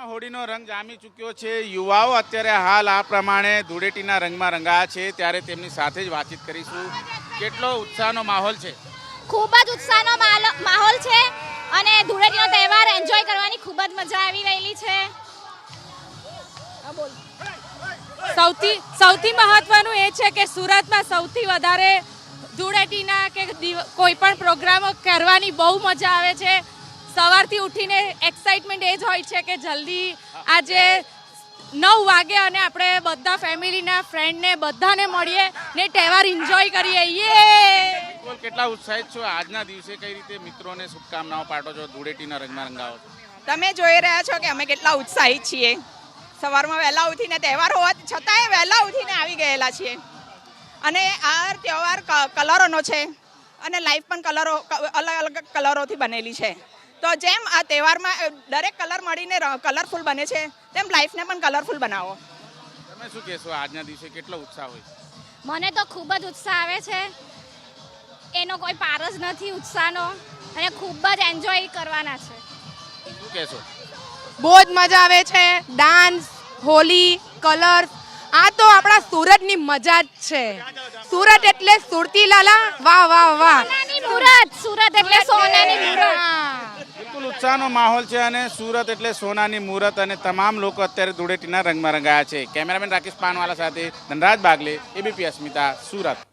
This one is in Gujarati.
સુરતમાં હોળીનો રંગ જામી ચૂક્યો છે. યુવાઓ અત્યારે હાલ આ પ્રમાણે ધૂળેટીના રંગમાં રંગાયા છે. ત્યારે તેમની સાથે જ વાતચીત કરીશું. કેટલો ઉત્સાહનો માહોલ છે? ખૂબ જ ઉત્સાહનો માહોલ છે અને ધૂળેટીનો તહેવાર એન્જોય કરવાની ખૂબ જ મજા આવી રહેલી છે. સૌથી સૌથી મહત્વનું એ છે કે સુરતમાં સૌથી વધારે ધૂળેટીના કે કોઈ પણ પ્રોગ્રામો કરવાની બહુ મજા આવે છે. સવારથી ઉઠીને એક્સાઇટમેન્ટ એ જ હોય છે કે જલ્દી આજે નવ વાગે અને આપણે બધા ફેમિલીના ફ્રેન્ડને બધાને મળીએ ને તહેવાર એન્જોય કરીએ. યે કેટલા ઉત્સાહિત છો? આજના દિવસે કઈ રીતે મિત્રોને શુભકામનાઓ પાઠવો છો? ધૂળેટીના રંગમાં રંગાવો છો? તમે જોઈ રહ્યા છો કે અમે કેટલા ઉત્સાહિત છીએ. સવારમાં વહેલા ઉઠીને તહેવાર હોવા છતાંય વહેલા ઉઠીને આવી ગયેલા છીએ. અને આ તહેવાર ક- કલરોનો છે. અને લાઈફ પણ કલરો ક- અલગ અલગ કલરોથી બનેલી છે. તો જેમ આ તહેવારમાં દરેક કલર મળીને કલરફુલ બને છે તેમ લાઈફને પણ કલરફુલ બનાવો. તમે શું કહેશો? આજના દિવસે કેટલો ઉત્સાહ હોય? મને તો ખૂબ જ ઉત્સાહ આવે છે. એનો કોઈ પાર જ નથી ઉત્સાહનો અને ખૂબ જ એન્જોય કરવાના છે. શું કહેશો? બહુ જ મજા આવે છે. ડાન્સ હોલી કલર આ તો આપણા સુરતની મજા જ છે. સુરત એટલે સુરતી લાલા વાહ વાહ. વાહ સુરત સુરત એટલે સોનાની ઉત્સાહનો માહોલ છે અને સુરત એટલે સોનાની મુહૂર્ત અને તમામ લોકો અત્યારે ધૂળેટીના રંગમાં રંગાયા છે. કેમેરામેન રાકેશ પાનવાલા સાથે ધનરાજ બાગલે, એબીપી અસ્મિતા, સુરત.